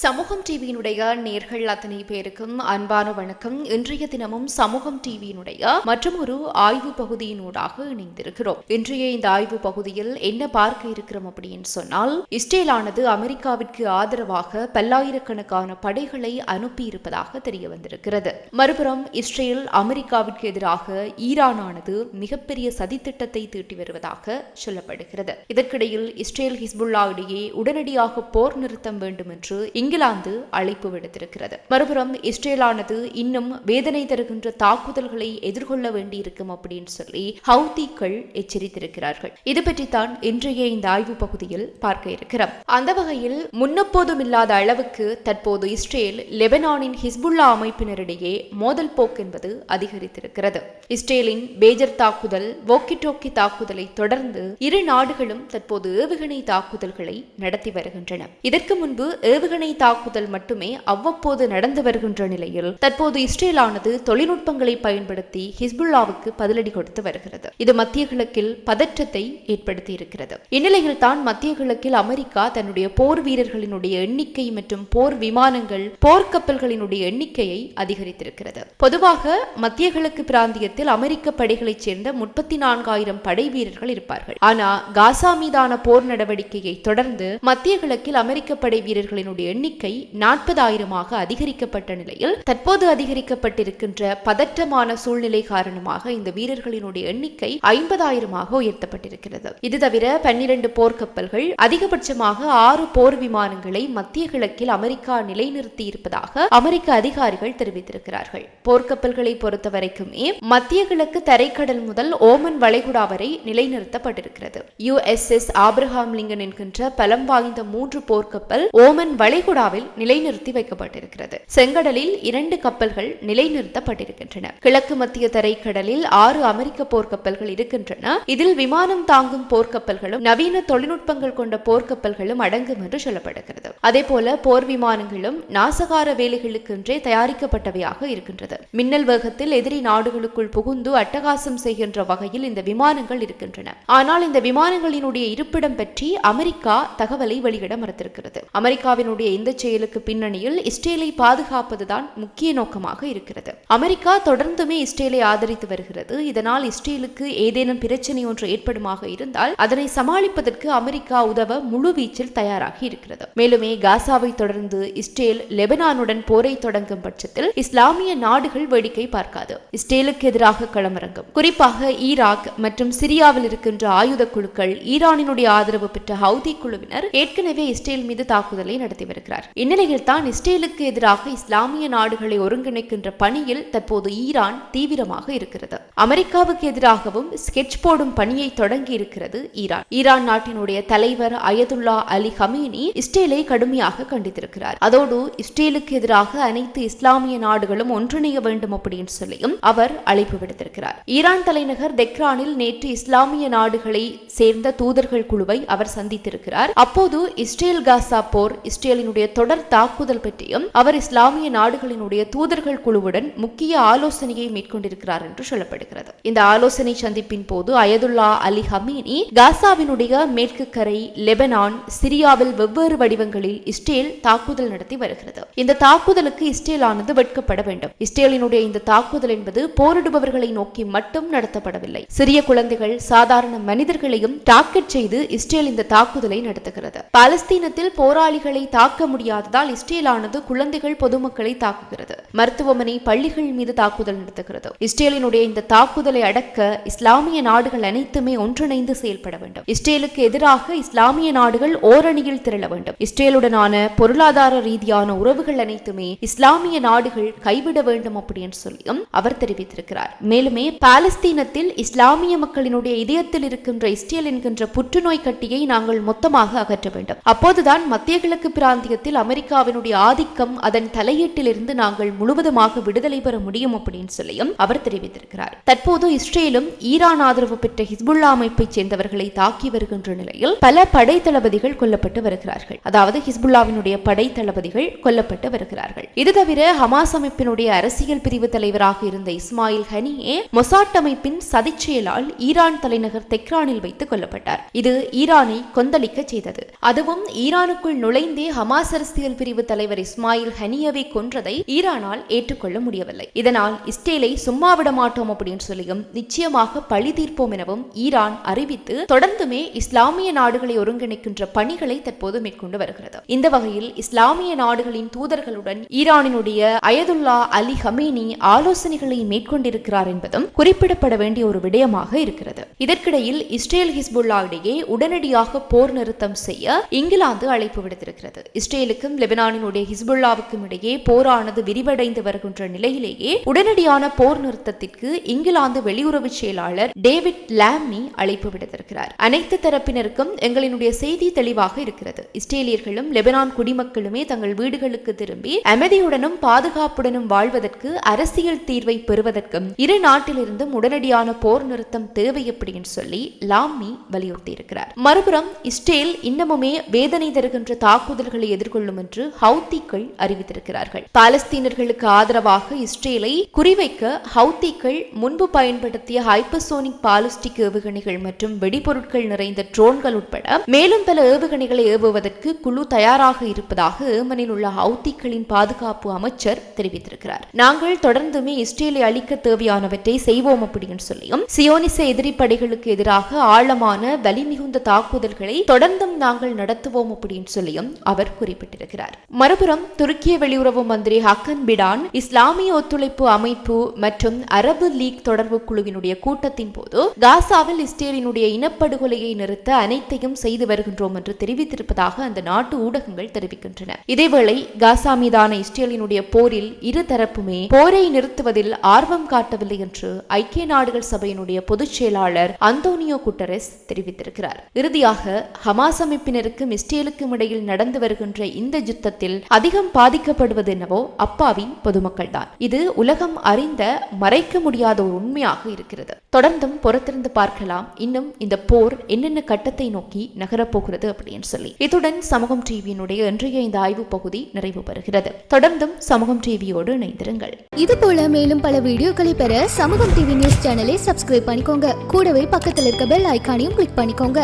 சமூகம் டிவியினுடைய நேர்கள் அத்தனை பேருக்கும் அன்பான வணக்கம். இன்றைய தினமும் சமூகம் டிவியினுடைய மற்றும் ஒரு ஆய்வு பகுதியினூடாக இணைந்திருக்கிறோம். இன்றைய இந்த ஆய்வு பகுதியில் என்ன பார்க்க இருக்கிறோம் அப்படின்னு சொன்னால் இஸ்ரேலானது அமெரிக்காவிற்கு ஆதரவாக பல்லாயிரக்கணக்கான படைகளை அனுப்பி இருப்பதாக தெரிய வந்திருக்கிறது மறுபுறம் இஸ்ரேல் அமெரிக்காவிற்கு எதிராக ஈரானானது மிகப்பெரிய சதித்திட்டத்தை தீட்டி வருவதாக சொல்லப்படுகிறது. இதற்கிடையில் இஸ்ரேல் ஹிஸ்புல்லா இடையே உடனடியாக போர் நிறுத்தம் வேண்டும் என்று இங்கிலாந்து அழைப்பு விடுத்திருக்கிறது. மறுபுறம் இஸ்ரேலானது இன்னும் வேதனை தருகின்ற தாக்குதல்களை எதிர்கொள்ள வேண்டியிருக்கும் அப்படின்னு சொல்லி ஹவுதிக்கள் எச்சரித்திருக்கிறார்கள். இது பற்றித்தான் இன்றைய இந்த ஆய்வு பகுதியில் பார்க்க இருக்கிறோம். அந்த வகையில் முன்னப்போதும் இல்லாத அளவுக்கு தற்போது இஸ்ரேல் லெபனானின் ஹிஸ்புல்லா அமைப்பினரிடையே மோதல் போக்கு என்பது அதிகரித்திருக்கிறது. இஸ்ரேலின் பேஜர் தாக்குதல் வோக்கி டோக்கி தாக்குதலை தொடர்ந்து இரு நாடுகளும் தற்போது ஏவுகணை தாக்குதல்களை நடத்தி வருகின்றன. இதற்கு முன்பு ஏவுகணை தாக்குதல் மட்டுமே அவ்வப்போது நடந்து வருகின்ற நிலையில் தற்போது இஸ்ரேலானது தொழில்நுட்பங்களை பயன்படுத்தி ஹிஸ்புல்லாவுக்கு பதிலடி கொடுத்து வருகிறது. இது மத்திய கிழக்கில் பதற்றத்தை ஏற்படுத்தி இருக்கிறது இந்நிலையில் தான் மத்திய கிழக்கில் அமெரிக்கா தன்னுடைய போர் வீரர்களினுடைய எண்ணிக்கை மற்றும் போர் விமானங்கள் போர்க்கப்பல்களினுடைய எண்ணிக்கையை அதிகரித்திருக்கிறது. பொதுவாக மத்திய கிழக்கு பிராந்தியத்தில் அமெரிக்க படைகளைச் சேர்ந்த முப்பத்தி நான்காயிரம் படை வீரர்கள் இருப்பார்கள். ஆனா காசா மீதான போர் நடவடிக்கையை தொடர்ந்து மத்திய கிழக்கில் அமெரிக்க படை வீரர்களினுடைய எண்ணிக்கை நாற்பதாயிரமாக அதிகரிக்கப்பட்ட நிலையில் தற்போது அதிகரிக்கப்பட்டிருக்கின்ற பதற்றமான சூழ்நிலை காரணமாக இந்த வீரர்களினுடைய எண்ணிக்கை ஐம்பதாயிரமாக உயர்த்தப்பட்டிருக்கிறது. இது தவிர பன்னிரண்டு போர்க்கப்பல்கள் அதிகபட்சமாக ஆறு போர் விமானங்களை மத்திய கிழக்கில் அமெரிக்கா நிலைநிறுத்தி இருப்பதாக அமெரிக்க அதிகாரிகள் தெரிவித்திருக்கிறார்கள். போர்க்கப்பல்களை பொறுத்த வரைக்குமே மத்திய கிழக்கு தரைக்கடல் முதல் ஓமன் வளைகுடா வரை நிலைநிறுத்தப்பட்டிருக்கிறது. யுஎஸ்எஸ் ஆப்ரஹாம் லிங்கன் என்கின்ற பலம் வாய்ந்த மூன்று போர்க்கப்பல் ஓமன் வளை வளைகுடாவில் நிலைநிறுத்தி வைக்கப்பட்டிருக்கிறது. செங்கடலில் இரண்டு கப்பல்கள் நிலைநிறுத்தப்பட்டிருக்கின்றன. கிழக்கு மத்திய தரைக்கடலில் ஆறு அமெரிக்க போர்க்கப்பல்கள் இருக்கின்றன. இதில் விமானம் தாங்கும் போர்க்கப்பல்களும் நவீன தொழில்நுட்பங்கள் கொண்ட போர்க்கப்பல்களும் அடங்கும் என்று சொல்லப்படுகிறது. அதே போல போர் விமானங்களும் நாசகார வேலைகளுக்கென்றே தயாரிக்கப்பட்டவையாக இருக்கின்றது. மின்னல் வேகத்தில் எதிரி நாடுகளுக்குள் புகுந்து அட்டகாசம் செய்கின்ற வகையில் இந்த விமானங்கள் இருக்கின்றன. ஆனால் இந்த விமானங்களினுடைய இருப்பிடம் பற்றி அமெரிக்கா தகவலை வெளியிட மறுத்திருக்கிறது. அமெரிக்காவினுடைய இந்த செயலுக்கு பின்னணியில் இஸ்ரேலை பாதுகாப்பதுதான் முக்கிய நோக்கமாக இருக்கிறது. அமெரிக்கா தொடர்ந்துமே இஸ்ரேலை ஆதரித்து வருகிறது. இதனால் இஸ்ரேலுக்கு ஏதேனும் பிரச்சனை ஒன்று ஏற்படுமாக இருந்தால் அதனை சமாளிப்பதற்கு அமெரிக்கா உதவ முழுவீச்சில் தயாராகி இருக்கிறது. மேலுமே காசாவை தொடர்ந்து இஸ்ரேல் லெபனானுடன் போரை தொடங்கும் பட்சத்தில் இஸ்லாமிய நாடுகள் வேடிக்கை பார்க்காது. இஸ்ரேலுக்கு எதிராக களமிறங்கும். குறிப்பாக ஈராக் மற்றும் சிரியாவில் இருக்கின்ற ஆயுத குழுக்கள் ஈரானினுடைய ஆதரவு பெற்ற ஹவுதி குழுவினர் ஏற்கனவே இஸ்ரேல் மீது தாக்குதலை நடத்தி வருகிறார் இந்நிலையில் தான் இஸ்ரேலுக்கு எதிராக இஸ்லாமிய நாடுகளை ஒருங்கிணைக்கின்ற பணியில் தற்போது ஈரான் தீவிரமாக இருக்கிறது. அமெரிக்காவுக்கு எதிராகவும் ஸ்கெட்ச் போடும் பணியை தொடங்கி இருக்கிறது ஈரான். ஈரான் நாட்டினுடைய தலைவர் அயதுல்லா அலி ஹமீனி இஸ்ரேலை கடுமையாக கண்டித்திருக்கிறார். அதோடு இஸ்ரேலுக்கு எதிராக அனைத்து இஸ்லாமிய நாடுகளும் ஒன்றிணைய வேண்டும் அப்படின்னு சொல்லியும் அவர் அழைப்பு விடுத்திருக்கிறார். ஈரான் தலைநகர் தெக்ரானில் நேற்று இஸ்லாமிய நாடுகளை சேர்ந்த தூதர்கள் குழுவை அவர் சந்தித்திருக்கிறார். அப்போது இஸ்ரேல் காசா போர் இஸ்ரேலின் இஸ்ரேலினுடைய தொடர் தாக்குதல் பற்றியும் அவர் இஸ்லாமிய நாடுகளினுடைய தூதர்கள் குழுவுடன் முக்கிய ஆலோசனையை மேற்கொண்டிருக்கிறார் என்று சொல்லப்படுகிறது. இந்த ஆலோசனை சந்திப்பின் போது அயதுல்லா அலி ஹமீனி காசாவினுடைய மேற்கு கரை லெபனான் சிரியாவில் வெவ்வேறு வடிவங்களில் இஸ்ரேல் தாக்குதல் நடத்தி வருகிறது. இந்த தாக்குதலுக்கு இஸ்ரேலானது வெட்கப்பட வேண்டும். இஸ்ரேலினுடைய இந்த தாக்குதல் என்பது போரிடுபவர்களை நோக்கி மட்டும் நடத்தப்படவில்லை. சிறிய குழந்தைகள் சாதாரண மனிதர்களையும் டார்கெட் செய்து இஸ்ரேல் இந்த தாக்குதலை நடத்துகிறது. பாலஸ்தீனத்தில் போராளிகளை தாக்க முடியாததால் இஸ்ரேலானது குழந்தைகள் பொதுமக்களை தாக்குகிறது. மருத்துவமனை பள்ளிகள் மீது தாக்குதல் நடத்துகிறது. இஸ்ரேலினுடைய இந்த தாக்குதலை அடக்க இஸ்லாமிய நாடுகள் அனைத்துமே ஒன்றிணைந்து செயல்பட வேண்டும். இஸ்ரேலுக்கு எதிராக இஸ்லாமிய நாடுகள் ஓரணியில் திரள வேண்டும். இஸ்ரேலுடனான பொருளாதார ரீதியான உறவுகள் அனைத்துமே இஸ்லாமிய நாடுகள் கைவிட வேண்டும் அப்படின்னு சொல்லியும் அவர் தெரிவித்திருக்கிறார். மேலுமே பாலஸ்தீனத்தில் இஸ்லாமிய மக்களினுடைய இதயத்தில் இருக்கின்ற இஸ்ரேல் என்கின்ற புற்றுநோய் கட்டியை நாங்கள் மொத்தமாக அகற்ற வேண்டும். அப்போதுதான் மத்திய கிழக்கு பிராந்திய ஜனநாயகத்தில் அமெரிக்காவினுடைய ஆதிக்கம் அதன் தலையீட்டிலிருந்து நாங்கள் முழுவதுமாக விடுதலை பெற முடியும் அப்படின்னு சொல்லியும் அவர் தெரிவித்திருக்கிறார். தற்போது இஸ்ரேலும் ஈரான் ஆதரவு பெற்ற ஹிஸ்புல்லா அமைப்பைச் சேர்ந்தவர்களை தாக்கி வருகின்ற நிலையில் பல படை தளபதிகள் கொல்லப்பட்டு வருகிறார்கள். அதாவது ஹிஸ்புல்லாவினுடைய படை தளபதிகள் கொல்லப்பட்டு வருகிறார்கள். இது தவிர ஹமாஸ் அமைப்பினுடைய அரசியல் பிரிவு தலைவராக இருந்த இஸ்மாயில் ஹனியே மொசாட் அமைப்பின் சதிச்செயலால் ஈரான் தலைநகர் தெக்ரானில் வைத்து கொல்லப்பட்டார். இது ஈரானை கொந்தளிக்க செய்தது. அதுவும் ஈரானுக்குள் நுழைந்தே ஹமாஸ் ஹமாஸ் அரசியல் பிரிவு தலைவர் இஸ்மாயில் ஹனியவை கொன்றதை ஈரானால் ஏற்றுக்கொள்ள முடியவில்லை. இதனால் இஸ்ரேலை சும்மா விட மாட்டோம் அப்படின்னு சொல்லியும் நிச்சயமாக பழி தீர்ப்போம் எனவும் ஈரான் அறிவித்து தொடர்ந்துமே இஸ்லாமிய நாடுகளை ஒருங்கிணைக்கின்ற பணிகளை தற்போது மேற்கொண்டு வருகிறது. இந்த வகையில் இஸ்லாமிய நாடுகளின் தூதர்களுடன் ஈரானினுடைய அயதுல்லா அலி ஹமேனி ஆலோசனைகளை மேற்கொண்டிருக்கிறார் என்பதும் குறிப்பிடப்பட வேண்டிய ஒரு விடயமாக இருக்கிறது. இதற்கிடையில் இஸ்ரேல் ஹிஸ்புல்லா இடையே உடனடியாக போர் நிறுத்தம் செய்ய இங்கிலாந்து அழைப்பு விடுத்திருக்கிறது. இஸ்ரேலுக்கும் லெபனானினுடைய ஹிஸ்புல்லாவுக்கும் இடையே போரானது விரிவடைந்து வருகின்ற நிலையிலேயே உடனடியான போர் நிறுத்தத்திற்கு இங்கிலாந்து வெளியுறவு செயலாளர் டேவிட் லாமி அழைப்பு விடுத்திருக்கிறார். அனைத்து தரப்பினருக்கும் எங்களினுடைய செய்தி தெளிவாக இருக்கிறது. இஸ்ரேலியர்களும் லெபனான் குடிமக்களுமே தங்கள் வீடுகளுக்கு திரும்பி அமைதியுடனும் பாதுகாப்புடனும் வாழ்வதற்கு அரசியல் தீர்வை பெறுவதற்கும் இரு நாட்டிலிருந்தும் உடனடியான போர் நிறுத்தம் தேவை அப்படின்னு சொல்லி லாமி வலியுறுத்தியிருக்கிறார். மறுபுறம் இஸ்ரேல் இன்னமுமே வேதனை தருகின்ற தாக்குதல்களை எதிர்கொள்ளும் என்று ஹவுத்திகள் அறிவித்திருக்கிறார்கள். பாலஸ்தீனர்களுக்கு ஆதரவாக இஸ்ரேலை குறிவைக்க ஹவுத்திகள் முன்பு பயன்படுத்திய ஹைப்பர்சோனிக் பாலிஸ்டிக் ஏவுகணைகள் மற்றும் வெடிபொருட்கள் நிறைந்த ட்ரோன்கள் உட்பட மேலும் பல ஏவுகணைகளை ஏவுவதற்கு குழு தயாராக இருப்பதாக ஏமனில் உள்ள ஹவுத்திகளின் பாதுகாப்பு அமைச்சர் தெரிவித்திருக்கிறார். நாங்கள் தொடர்ந்துமே இஸ்ரேலை அழிக்க தேவையானவற்றை செய்வோம் அப்படின்னு சொல்லியும் சியோனிச எதிரி படைகளுக்கு எதிராக ஆழமான வலிமிகுந்த தாக்குதல்களை தொடர்ந்தும் நாங்கள் நடத்துவோம் அப்படின்னு சொல்லியும் அவர் குறிப்பிட்டிருக்கிறார். மறுபுறம் துருக்கிய வெளியுறவு மந்திரி ஹக்கன் பிடான் இஸ்லாமிய ஒத்துழைப்பு அமைப்பு மற்றும் அரபு லீக் தொடர்பு குழுவினுடைய கூட்டத்தின் போது காசாவில் இஸ்ரேலினுடைய இனப்படுகொலையை நிறுத்த அனைத்தையும் செய்து வருகின்றோம் என்று தெரிவித்திருப்பதாக அந்த நாட்டு ஊடகங்கள் தெரிவிக்கின்றன. இதேவேளை காசா மீதான இஸ்ரேலினுடைய போரில் இரு தரப்புமே போரை நிறுத்துவதில் ஆர்வம் காட்டவில்லை என்று ஐக்கிய நாடுகள் சபையினுடைய பொதுச் செயலாளர் அந்தோனியோ குட்டரஸ் தெரிவித்திருக்கிறார். இறுதியாக ஹமாஸ் அமைப்பினருக்கும் இஸ்ரேலுக்கும் இடையில் நடந்து வருகின்ற இந்த யுத்தத்தில் அதிகம் பாதிக்கப்படுவது என்னவோ அப்பாவி பொதுமக்கள் தான் இது உலகம் அறிந்த மறைக்க முடியாத ஒரு உண்மையாக இருக்கிறது. தொடர்ந்தும் பொறுத்திருந்து பார்க்கலாம். இன்னும் இந்த போர் என்னென்ன கட்டத்தை நோக்கி நகரப்போகிறது அப்படின்னு சொல்லி. இத்துடன் சமூகம் டிவியினுடைய இன்றைய இந்த ஆய்வு பகுதி நிறைவு பெறுகிறது. தொடர்ந்தும் சமூகம் டிவியோடு இணைந்திருங்கள். இது போல மேலும் பல வீடியோக்களை பெற சமூகம் டிவி நியூஸ் சேனலை சப்ஸ்கிரைப் பண்ணிக்கோங்க. கூடவே பக்கத்தில் இருக்க பெல் ஐக்கானையும் கிளிக் பண்ணிக்கோங்க.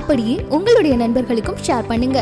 அப்படியே உங்களுடைய நண்பர்களுக்கும் ஷேர் பண்ணுங்க.